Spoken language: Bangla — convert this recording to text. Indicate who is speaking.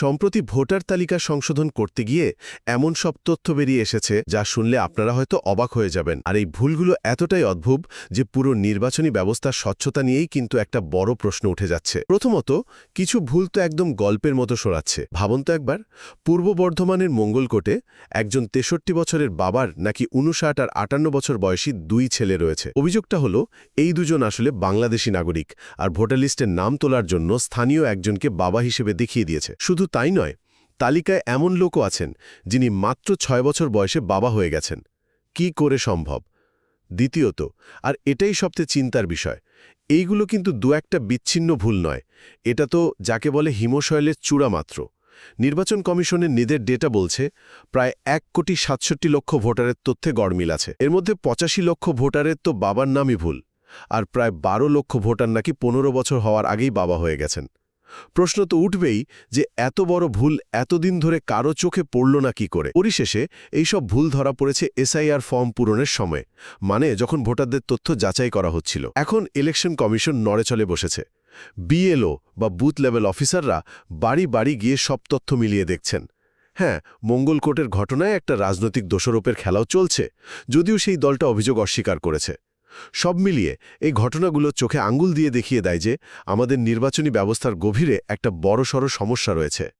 Speaker 1: সম্প্রতি ভোটার তালিকা সংশোধন করতে গিয়ে এমন সব তথ্য বেরিয়ে এসেছে যা শুনলে আপনারা হয়তো অবাক হয়ে যাবেন। আর এই ভুলগুলো এতটাই অদ্ভুত যে পুরো নির্বাচনী ব্যবস্থার স্বচ্ছতা নিয়েই কিন্তু একটা বড় প্রশ্ন উঠে যাচ্ছে। প্রথমত, কিছু ভুল তো একদম গল্পের মতো সরাচ্ছে ভাবুন তো একবার, পূর্ব বর্ধমানের মঙ্গলকোটে একজন তেষট্টি বছরের বাবার নাকি উনষাট আর আটান্ন বছর বয়সী দুই ছেলে রয়েছে। অভিযোগটা হলো, এই দুজন আসলে বাংলাদেশি নাগরিক, আর ভোটার লিস্টের নাম তোলার জন্য স্থানীয় একজনকে বাবা হিসেবে দেখিয়ে দিয়েছে। শুধু তাই নয়, তালিকায় এমন লোকও আছেন যিনি মাত্র ছয় বছর বয়সে বাবা হয়ে গেছেন। কি করে সম্ভব? দ্বিতীয়ত, আর এটাই সবচেয়ে চিন্তার বিষয়, এইগুলো কিন্তু দু একটা বিচ্ছিন্ন ভুল নয়, এটা তো যাকে বলে হিমশৈলের চূড়া মাত্র। নির্বাচন কমিশনের নিদের ডেটা বলছে, প্রায় এক কোটি সাতষট্টি লক্ষ ভোটারের তথ্যে গড়মিল আছে। এর মধ্যে পঁচাশি লক্ষ ভোটারের তো বাবার নামই ভুল, আর প্রায় বারো লক্ষ ভোটার নাকি পনেরো বছর হওয়ার আগেই বাবা হয়ে গেছেন। প্রশ্ন তো উঠবেই যে এত বড় ভুল এতদিন ধরে কারও চোখে পড়ল না কি করে? পরিশেষে এইসব ভুল ধরা পড়েছে এসআইআর ফর্ম পূরণের সময় মানে যখন ভোটারদের তথ্য যাচাই করা হচ্ছিল। এখন ইলেকশন কমিশন নড়ে চলে বসেছে। বিএলও বা বুথ লেভেল অফিসাররা বাড়ি বাড়ি গিয়ে সব তথ্য মিলিয়ে দেখছেন। হ্যাঁ মঙ্গলকোটের ঘটনায় একটা রাজনৈতিক দোষারোপের খেলাও চলছে, যদিও সেই দলটা অভিযোগ অস্বীকার করেছে। সব মিলিয়ে এই ঘটনাগুলো চোখে আঙ্গুল দিয়ে দেখিয়ে দেয় যে আমাদের নির্বাচনী ব্যবস্থার গভীরে একটা বড়সড় সমস্যা রয়েছে।